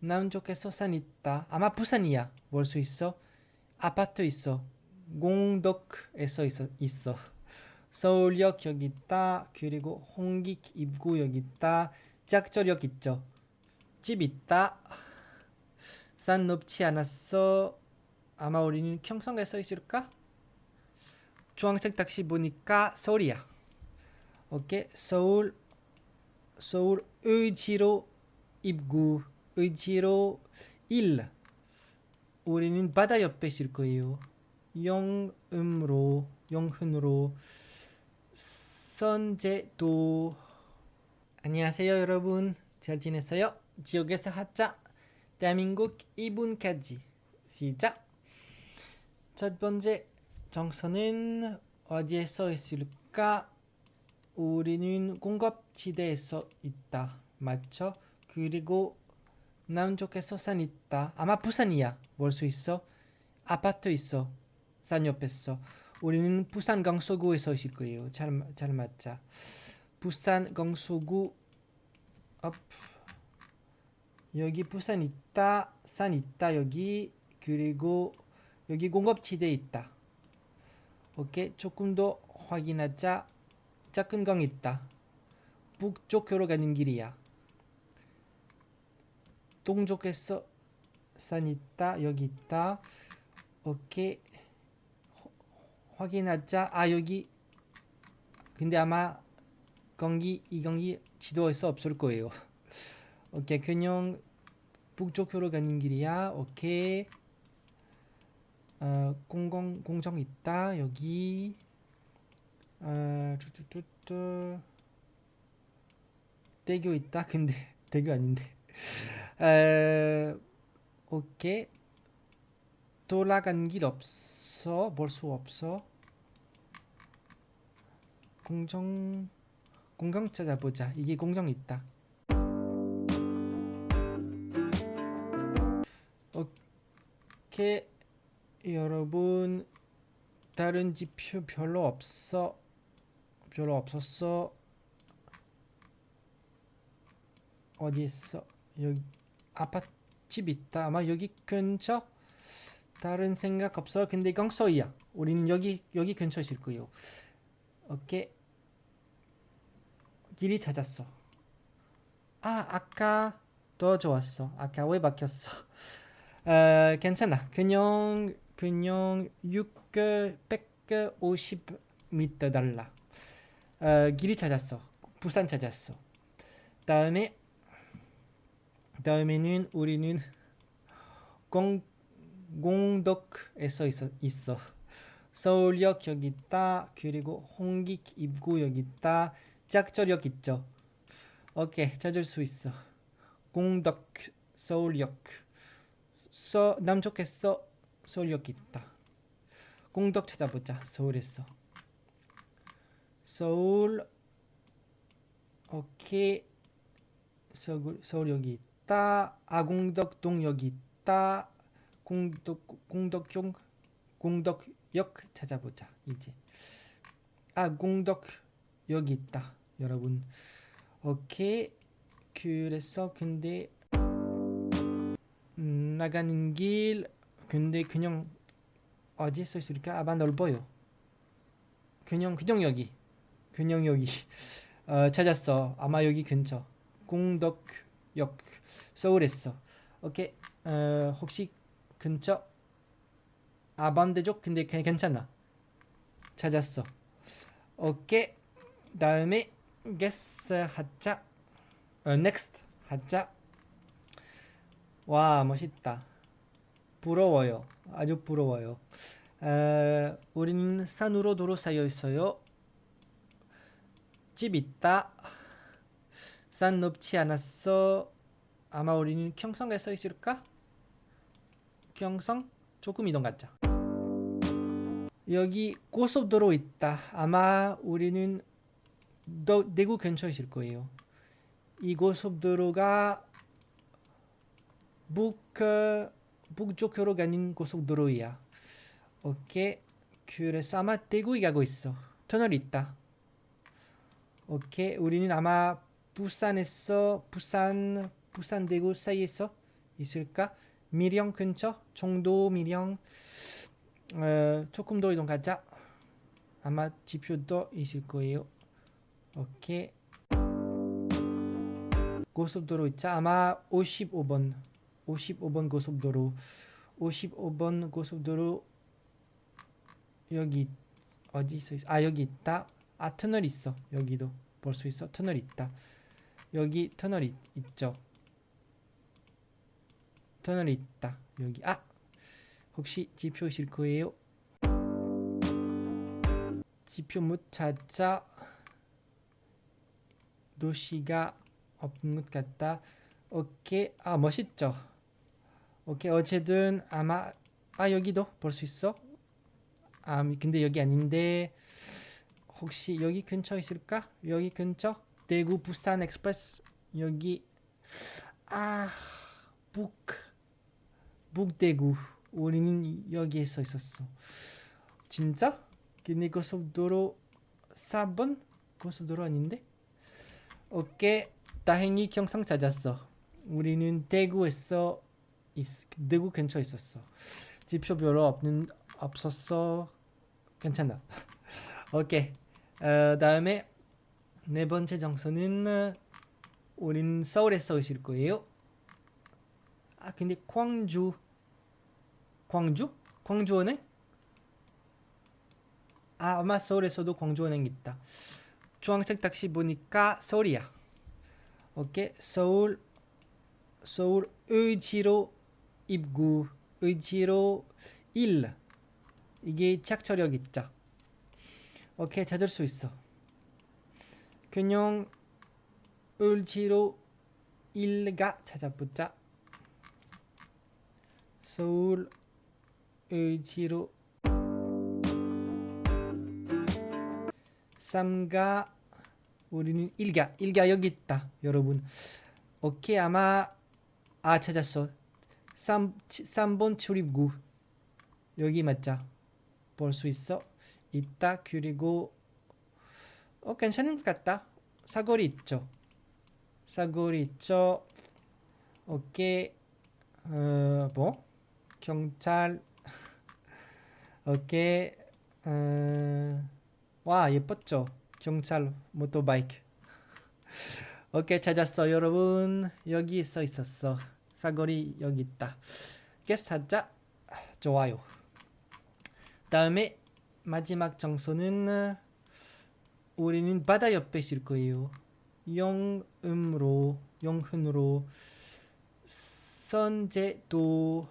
남쪽에서 산 있다. 아마 부산이야. 볼 수 있어. 아파트 있어. 공덕에서 있어. 있어. 서울역 여기 있다. 그리고 홍익 입구 여기 있다. 짝절역 있죠. 집 있다. 산 높지 않았어. 아마 우리는 경성에 서 있을까? 주황색 택시 보니까 서울이야. 오케이. 서울 서울 의지로 입구 의지로 1 우리는 바다 옆에 있을 거예요. 영음으로 영훈으로 선제도 안녕하세요 여러분 잘 지냈어요? 지옥에서 하자 대한민국 2분까지 시작 첫 번째 정선은 어디에 써 있을까? 우리는 공급지대에서 있다 맞죠? 그리고 남쪽에서 산 있다. 아마 부산이야. 볼 수 있어? 아파트 있어. 산 옆에서. 우리는 부산 강서구에서 있을 거예요. 잘, 잘 맞자. 부산 강서구 업 여기 부산 있다. 산 있다 여기. 그리고 여기 공급지대 있다. 오케이. 조금 더 확인하자. 작은 강 있다. 북쪽으로 가는 길이야 동쪽에서 산 있다 여기 있다. 오케이. 호- 확인하자. 아 여기. 근데 아마 경기 이 경기 지도에서 없을 거예요. 오케이. 그냥 북쪽으로 가는 길이야. 오케이. 어 공공 공정 있다. 여기. 어 쭈쭈쭈쭈. 대교 있다. 근데 대교 아닌데 에 오케이. 돌아간 길 없어. 볼 수 없어. 공정 공정 찾아보자. 이게 공정 있다. 오케이. 여러분 다른 지표 별로 없어. 별로 없었어. 어디 있어? 여기 아파트 집 있다. 아마 여기 근처? 다른 생각 없어. 근데 강서이야. 우리는 여기 여기 근처에 있을 거예요. 오케이. 길이 찾았어. 아 아까 더 좋았어. 아까 왜 바뀌었어? 어 괜찮아. 그냥 그냥 6 150m 달라. 어 길이 찾았어. 부산 찾았어. 다음에 다음에는 우리는 공 공덕에서 있어, 있어. 서울역 여기 있다. 그리고 홍익 입구 여기 있다. 짝절역 있죠. 오케이 찾을 수 있어. 공덕 서울역. 서 남쪽에서 서울역 있다. 공덕 찾아보자. 서울에서. 서울 오케이 서울 서울 여기 있다. 아공덕동 여기 있다. 공덕 공덕역 공덕역 찾아보자. 이제. 아 공덕 여기 있다. 여러분. 오케이. 그래서 근데 음, 나가는 길 근데 그냥 어디에 써 있을까? 아마 넓어요. 그냥 그냥 여기 그냥 여기 어, 찾았어. 아마 여기 근처. 공덕 역 서울에서. 오케이. 어, 혹시 근처? 아 반대쪽? 근데 괜- 괜찮아. 찾았어. 오케이. 다음에 guess 하자. 어, next 하자. 와 멋있다. 부러워요. 아주 부러워요. 어, 우리는 산으로 도로 쌓여 있어요. 집 있다 산 높지 않았어 아마 우리는 경성에 서 있을까? 경성 조금 이동 가자. 여기 고속도로 있다. 아마 우리는 너, 대구 근처에 있을 거예요. 이 고속도로가 북 어, 북쪽으로 가는 고속도로야. 오케이. 그래서 아마 대구에 가고 있어. 터널 있다. 오케이. 우리는 아마 부산에서 부산 부산 대구 사이에서 있을까? 미령 근처 청도 미령 어, 조금 더 이동하자. 아마 지표도 있을 거예요. 오케이. 고속도로 있자. 아마 55번 55번 고속도로 55번 고속도로 여기 어디 있어? 아 여기 있다. 아 터널 있어. 여기도 볼 수 있어. 터널 있다. 여기 터널 있, 있죠. 터널 있다. 여기 아 혹시 지표실 거예요? 지표 못 찾자. 도시가 없는 것 같다. 오케이. 아 멋있죠. 오케이 어쨌든 아마 아 여기도 볼 수 있어. 아 근데 여기 아닌데 혹시 여기 근처 있을까? 여기 근처 대구 부산 엑스프레스 여기 아 북 북대구 우리는 여기에서 있었어. 진짜? 근데 고속도로 4번 고속도로 아닌데? 오케이 다행히 경상 찾았어. 우리는 대구에서 있, 대구 근처에 있었어. 지표 별로 없는 없었어. 괜찮아. 오케이. 어, 다음에 네 번째 장소는 어, 우린 서울에서 오실 거예요. 아 근데 광주 광주 광주 은행 아 아마 서울에서도 광주 은행 있다. 주황색 딱지 보니까 서울이야. 오케이 서울 서울 의지로 입구 의지로 1 이게 착철역 있죠. 오케이 찾을 수 있어. 그냥 을지로 1가 찾아보자. 서울 의지로 3가 우리는 1가. 1가 여기 있다 여러분. 오케이 아마 아 찾았어. 3, 3번 출입구. 여기 맞자. 볼 수 있어? 있다. 그리고 어 괜찮은 것 같다. 사거리 있죠? 사거리 있죠? 오케이. 어 뭐? 경찰. 오케이. 어, 와 예뻤죠? 경찰 모토바이크. 오케이 찾았어 여러분. 여기 써 있었어. 사거리 여기 있다. 깨사자. 좋아요. 다음에 마지막 장소는 우리는 바다 옆에 있을 거예요 영음으로 영훈으로 선제도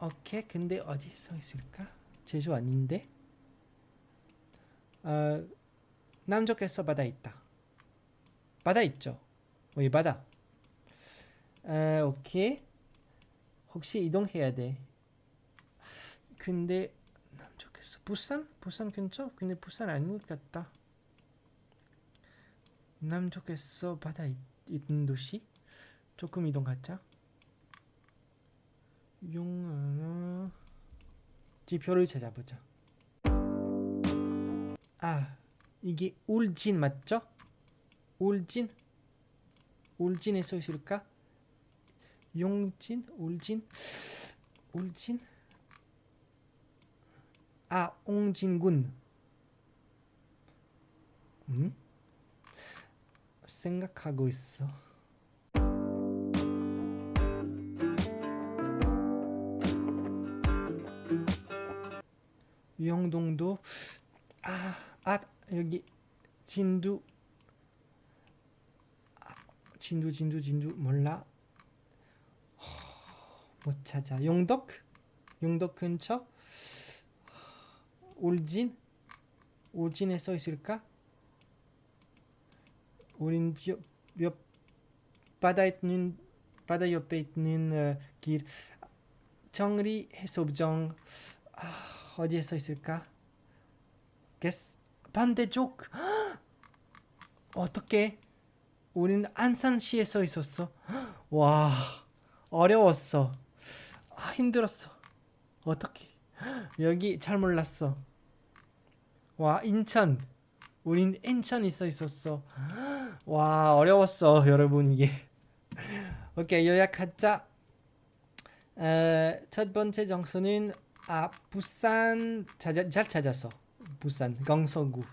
오케이 근데 어디에 써 있을까 제주 아닌데 어, 남쪽에서 바다 있다. 바다 있죠. 어, 이 바다. 에, 오케이. 혹시 이동해야 돼. 근데 부산? 부산 근처? 근데 부산 아닌 것 같다. 남쪽에서 바다 있, 있는 도시? 조금 이동하자. 용 지표를 찾아보자. 아 이게 울진 맞죠? 울진 울진에 써 있을까? 용진 울진 울진 아 옹진군. 음? 생각하고 있어. 영동도 아, 아 여기 진두. 아, 진두 진두 진두 몰라. 허, 못 찾아. 용덕? 용덕 근처 울진? 울진에 써 있을까? 우린 몇, 몇 바다 있는 바다 옆에 있는 어, 길. 정리 해수욕장 아, 어디에 써 있을까? 게스 반대쪽. 어떻게? 우리는 안산시에 서 있었어. 와 어려웠어. 아 힘들었어. 어떻게 여기 잘 몰랐어 와 인천 우린 인천이 써 있었어 와 어려웠어 여러분 이게 오케이 요약하자. 어, 첫 번째 장소는 아 부산 찾아, 잘 찾았어. 부산 강서구.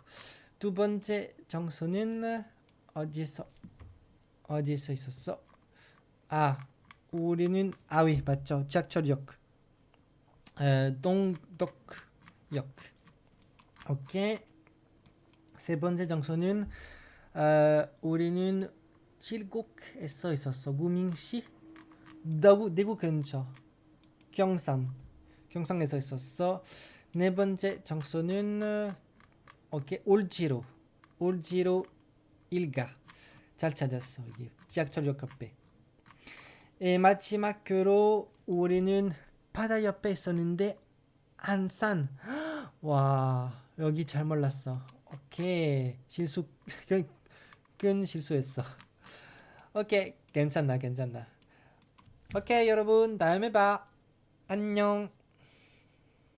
두 번째 장소는 어디서 어디서 있었어? 아 우리는 아위 맞죠? 지하철역. 어, 동덕역. 오케이. 세 번째 장소는 어, 우리는 칠곡에서 있었어. 구민시? 대구 대구 근처. 경산 경산에서 있었어. 네 번째 장소는 어, 오케이. 올지로. 올지로 일가. 잘 찾았어. 여기 지하철역 앞에. 에, 마지막으로 우리는 바다 옆에 있었는데 안산. 와 여기 잘 몰랐어. 오케이 실수 큰, 큰 실수했어. 오케이 괜찮나 괜찮나. 오케이 여러분 다음에 봐. 안녕.